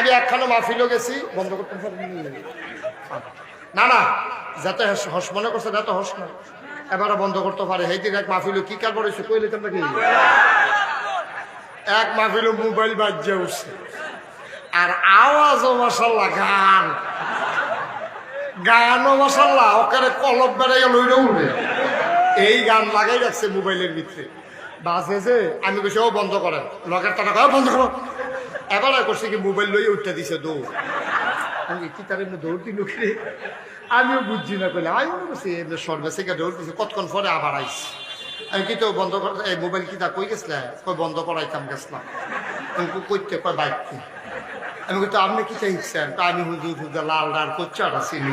আমি একখানে মাহফিলও গেছি, বন্ধ করতে। না না, যাতে হস- মনে করছে, যাতে হস না। এবারে বন্ধ করতে পারে। সেই দিন এক মাহফিল কি কার পড়েছে কইলে তোমরা কি এক মাহফিল মোবাইল বাজ্যে উঠছে। আর আওয়াজও মশাল্লা গান। গানও মশাল্লা ওখানে কলম বেড়াইয়া লইরে উঠবে এই গান লাগাই রাখছে মোবাইলের ভিতরে। বাজে যে, আমি কইছি, ও বন্ধ করেন। লগের টাকা বন্ধ করো। এবার করছে কি মোবাইল লইয়া উঠতে দিছে দৌড়। আমি কি তার এমনি দৌড় কি রে? আমিও বুঝছি না কইলে। আমি মনে করছি, এমনি সর্বে থেকে দৌড় দিছে, কতক্ষণ পরে আবার আইস আমি কি তো বন্ধ কর, এই মোবাইল কি তা কই গেছিলে? কই বন্ধ করাইতাম গেছিলাম। আমি কই কইতে কয় বাইক আমি কিন্তু আপনি কি চাইছেন? আমি হুজুর হুজুর, লাল ডাল কোচ্চাটা চিনি।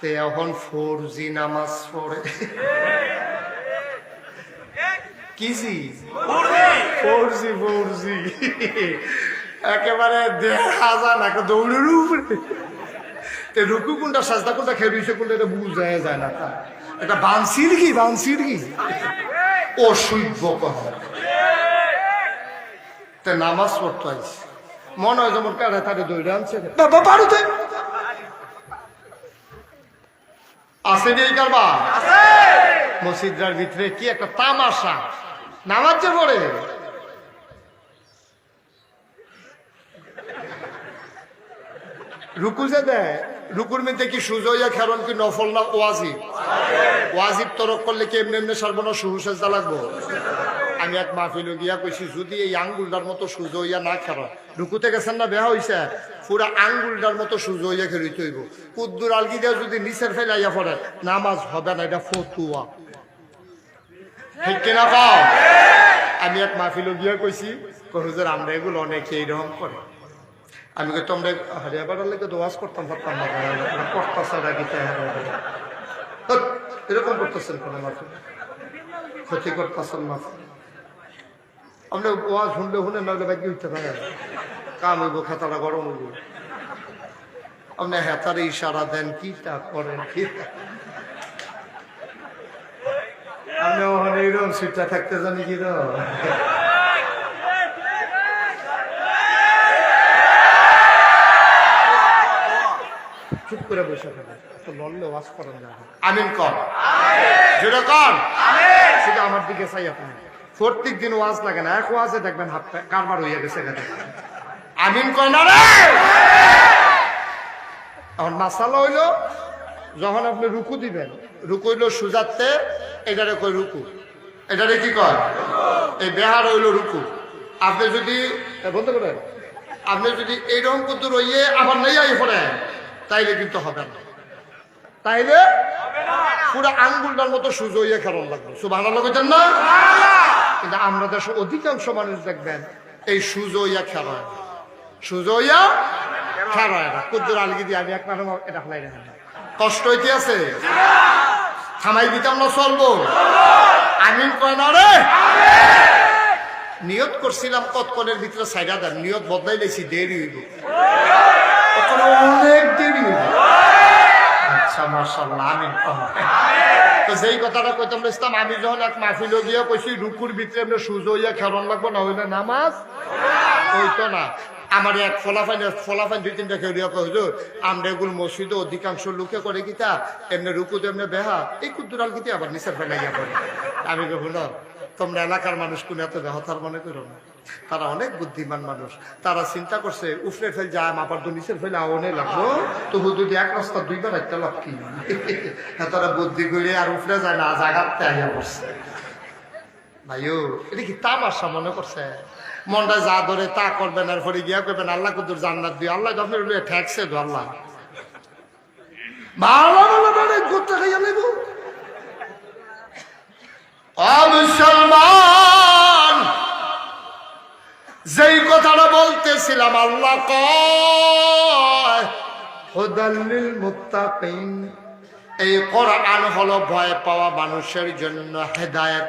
তে এখন ফোর জি নামাজ পড়ে কি জি ফোর জি ফোর জি একেবারে দেখা যায় না একে দৌড়ের উপরে। তে রুকু কোনটা সাজদা কোনটা খেলুইছে কোনটা এটা বুঝা যায় না তা। এটা বানসির কি বানসির কি? তে নামাজ পড়তে আইস মনে হয় যেমন কারে তারে দৌড়ে আনছে। বাবা আছে রে এই কারবা মসজিদার ভিতরে কি একটা তামাশা? নামাজ যে পড়ে। রুকু যে দেয় রুকুর মধ্যে কি সুজইয়া খেরন কি নফল না ওয়াজিব? ওয়াজিব তরক করলে কি এমনি এমনি সর্বনা সুহুসেজদা লাগবো? আমি এক মাহফিল গিয়া কইছি যদি এই আঙ্গুলটার মতো সুজো হইয়া না খেলো ঢুকুতে গেছেন না বেহা হইছে? পুরা আঙ্গুলটার মতো সুজো হইয়া খেলিতে হইব। কুদ্দুর আলগি দিয়ে যদি নিচের ফেলাইয়া পড়ে, নামাজ হবে না, এটা ফতুয়া। ঠিক কিনা পাও আমি এক মাহফিল গিয়া কইছি কহুজুর আমরা এগুলো অনেকে এইরকম করে। আমি কই, তোমরা হারিয়া বাড়ার লেগে দোয়াজ করতাম না করতেছে নাকি এরকম করতেছেন কোন মাহফিল? ক্ষতি করতেছেন মাহফিল? আমরা ওয়াজ শুনলে শুনে নইলে বাকি উঠতে থাকে কাম হইব খেতাটা গরম হইব। আপনি হেতারে ইশারা দেন কি তা করেন কি? আপনি ওখানে এরকম সিটটা থাকতে জানি কি তো? চুপ করে বসে থাকে। তো লড়লে ওয়াজ করেন না। আমিন কর যেটা কর আমার দিকে চাই আপনি। প্রত্যেক দিন ওয়াজ লাগে না এক ওয়াজে দেখবেন হাতটা কারবার হইয়া গেছে আমিন কয় না রে? এখন মাসালা হইল যখন আপনি রুকু দিবেন রুকু হইল সুজাতে এটারে কয় রুকু। এটারে কি কয়? এই বেহার হইল রুকু। আপনি যদি বন্ধ করেন আপনি যদি এই এইরকম কিন্তু রইয়ে আবার নেই আই পড়েন তাইলে কিন্তু হবে না। তাইলে পুরো আঙ্গুলটার মতো সুজো হইয়া খেলন লাগবে। সুবাহ লাগতেন না? কিন্তু আমরা দেশের অধিকাংশ মানুষ দেখবেন এই সুজো হইয়া খেলা এটা কষ্ট আমিন কয় নিয়ত করছিলাম কতক্ষণের ভিতরে সাইডা দেন। নিয়ত বদলাই লেছি, দেরি হইব। অনেক দেরি হইব। আচ্ছা মার্শাল্লাহ আমিন তো যেই কথাটা কইতাম, ইসলাম, আমি যখন এক মাহফিল গিয়া কইছি, রুকুর ভিতরে সুজো হইয়া খেরন লাগবো, না হইলে নামাজ হইতো না। আমার এক ফলাফাইন ফলাফাইন দুই তিনটা খেয়ে দিয়া কইল, আমরা এগুলো মসজিদে অধিকাংশ লোকে করে কিতা এমনি রুকুতে এমনি বেহা। এই কুদ্দুরাল কিতে আবার নিচের ফেলাইয়া পড়ে। আমি কখন তোমরা এলাকার মানুষ কোন এত বেহতার মনে করো না। তারা অনেক বুদ্ধিমান মানুষ। তারা চিন্তা করছে, উফরে ফেল যায় আবার তো নিচের ফেলে আওনে লাগবো তবু যদি এক রাস্তা দুইবার একটা লাভ কি? তারা বুদ্ধি করে আর উফরে যায় না, জাগাতে আইয়া পড়ছে। ভাইও, এটা কি তামাশা মনে করছে? মনটা যা ধরে তা করবেন আর পরে গিয়া করবেন আল্লাহ কুদুর জান্নাত দিয়ে আল্লাহ যখন ঠেকছে আল্লাহ। ভালো ভালো ভালো খাইয়া নেব মুসলমান, যেই কথাটা বলতেছিলাম, আল্লাহ কয় মুত্তাকিন। এই কোরআন হলো ভয় পাওয়া মানুষের জন্য হেদায়েত।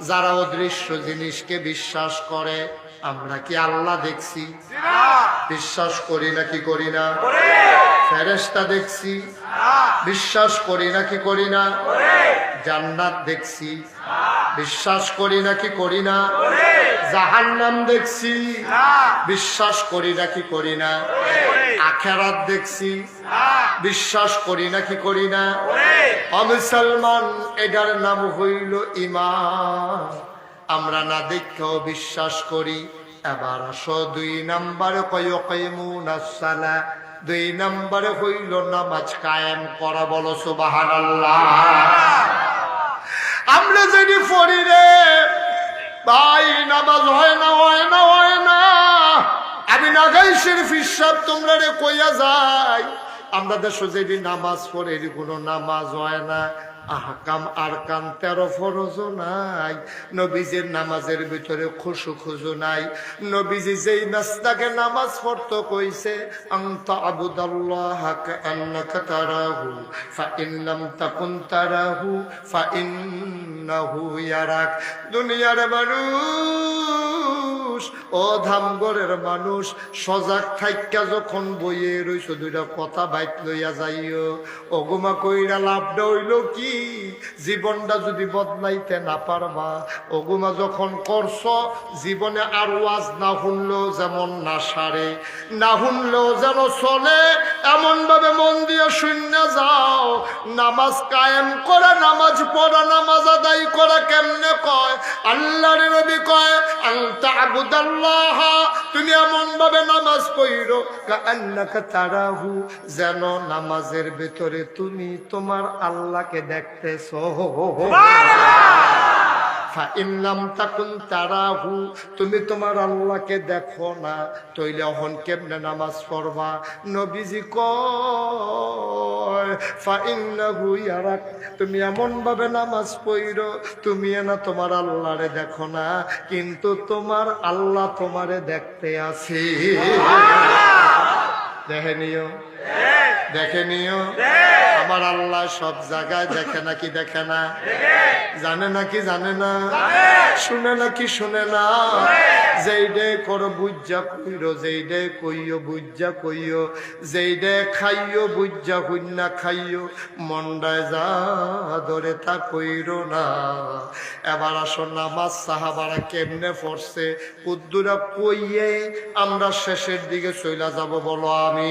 যারা অদৃশ্য জিনিসকে বিশ্বাস করে, আমরা কি আল্লাহ দেখছি? বিশ্বাস করি না কি করি না? ফেরেস্তা দেখছি। বিশ্বাস করি না কি করি না? জান্নাত দেখছি। বিশ্বাস করি না কি করি না? জাহান্নাম দেখছি। বিশ্বাস করি না কি করি না? আখেরাত দেখছি। বিশ্বাস করি না কি করি না? অমুসলমান এটার নাম হইল ইমান আমরা না দেখেও বিশ্বাস করি। এবার আসো দুই নাম্বার কয়মুনাসালা দুই নাম্বারে হইল নামাজ কায়েম করা, বলো সুবাহান আমরা যদি পড়ি রে, ভাই, নামাজ হয় না হয় না হয় না। আমি নাগাই শরীফ হিসাব তোমরা রে কইয়া যাই। আমরা দেশ যদি নামাজ পড়ে, এর কোনো নামাজ হয় না। আহকাম আর কান তেরো ফরজও নাই। নবীজির নামাজের ভিতরে খুশু খুজু নাই। নবীজি যেই নাস্তাকে নামাজ পড়তো কইছে, আন্ত আবুদাল্লাহ কান্নাকা তারাহু ফা ইল্লাম তাকুন তারাহু ফা ইয়ারাক। দুনিয়ার মানুষ ও ধামগড়ের মানুষ, সজাগ থাইকা যখন বইয়ে রইছ, দুইটা কথা বাইক লইয়া যাইও। অগুমা কইরা লাভটা হইল কি? জীবনটা যদি বদলাইতে না পারবা অগুমা যখন করছ, জীবনে আর ওয়াজ না শুনলেও যেমন না সারে, না শুনলেও যেন চলে এমন ভাবে মন দিয়ে শূন্য যাও। নামাজ কায়েম করে, নামাজ পড়া, নামাজ আদায় করে কেমনে কয়? আল্লাহর নবী কয় আনতা আবুদাল্লাহ তুমি এমন ভাবে নামাজ পড়ো কান্নাকা তারাহু, যেন নামাজের ভেতরে তুমি তোমার আল্লাহকে দেখতেছো। ইনলাম তাকুন তারাহু, তুমি তোমার আল্লাহকে দেখো না, তৈলে অহন কেমনে নামাজ পড়বা? নবীজি কয় ফা ইন্নাহু ইয়ারাক, তুমি নামাজ পড়ো, তুমি না তোমার আল্লাহরে দেখো না, কিন্তু তোমার আল্লাহ তোমারে দেখতে আছে। দেখে নিও। দেখে নিও। আমার আল্লাহ সব জায়গায় দেখে নাকি দেখে না? জানে নাকি জানে না? শুনে নাকি শুনে না? যেই ডে করো বুঝা কইরো যেই ডে কইও বুঝা কইও যেই ডে খাইও বুঝা হুন্না খাইও মন্ডায় যা ধরে তা কইরো না। এবার আসো নামাজ সাহাবারা কেমনে পড়ছে কুদ্দুরা কইয়ে আমরা শেষের দিকে চইলা যাব বলো আমি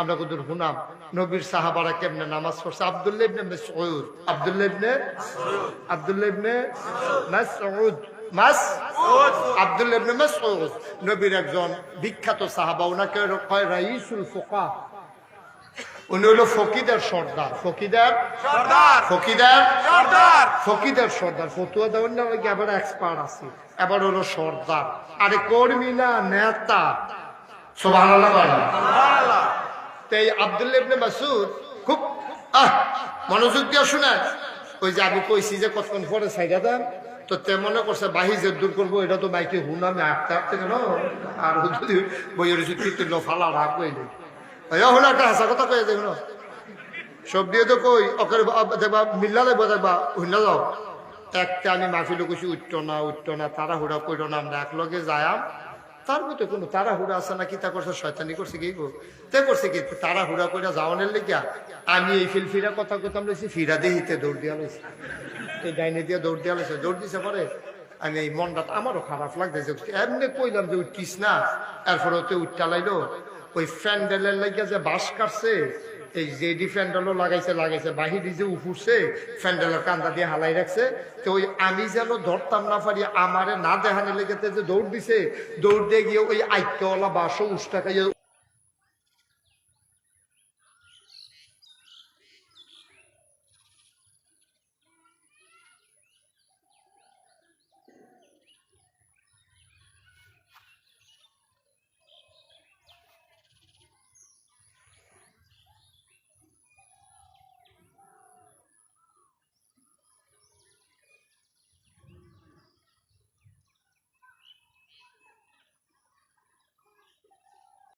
আমরা কুদুর হুনাম নবীর সাহাবারা কেমনে নামাজ পড়ছে? আব্দুল্লাহ ইবনে মাসউদ আব্দুল্লাহ ইবনে আব্দুল্লাহ ইবনে মাসউদ মাস? ইবনে মাসউদ নবীর একজন বিখ্যাত সাহাবা ওনাকে কয় রাইসুল ফুকা উনি হলো ফকিদের সর্দার। ফকিদের? সর্দার। ফকিদের? সর্দার। ফকিদের সর্দার। ফতুয়া দেওয়ার না ওই আবার এক্সপার্ট আছে? এবার হলো সর্দার। আরে কর্মী না নেতা। সুবহানাল্লাহ আব্দুল্লাহ ইবনে খুব আহ মনোযোগ দিয়ে শুনে ওই যে আমি কইছি যে কতক্ষণ পরে সাইডা দেন। তো তে মনে করছে, বাহি যে দূর করব, এটা তো মাইকে আমি আঁকতে আঁকতে কেন? আর যদি বইয়ের কীর্তন ফালা রাখব এই হন একটা হাসা কথা কয়ে দেখুন সব দিয়ে তো কই ওকে দেখবা মিল্লা লাগবো দেখবা হুন্না যাও। একটা আমি মাফিলো কিছু উঠত না উঠত না তারা হুড়া কইর না, আমরা একলগে যায়াম। তার মধ্যে কোনো তারা হুড়া আছে না কি তা করছে, শয়তানি করছে কি তে করছে কি? তারা হুড়া কইরা যাওয়ানের লেগিয়া আমি এই ফিল ফিরা কথা কইতাম, লইছি, ফিরা দিয়ে দৌড় দিয়া লইছি। এই ডাইনে দিয়ে দৌড় দিয়া লইছে দৌড় দিছে পরে আমি এই মনটা আমারও খারাপ লাগতেছে। এমনি কইলাম যে উঠিস না। এরপরে ওতে উঠটা লাইলো। ওই ফ্যান্ডেলের লাগিয়া যে বাস কাটছে, এই জেডি ফ্যান্ডেলও লাগাইছে লাগাইছে। বাহিরে যে উফুরছে, ফ্যান্ডেলের কান্দা দিয়ে হালাই রাখছে। তো ওই আমি যেন ধরতাম না পারি, আমারে না দেখানে লেগেতে যে দৌড় দিছে, দৌড় দিয়ে গিয়ে ওই আইক্যওয়ালা বাসও উষ্টা খাইয়ে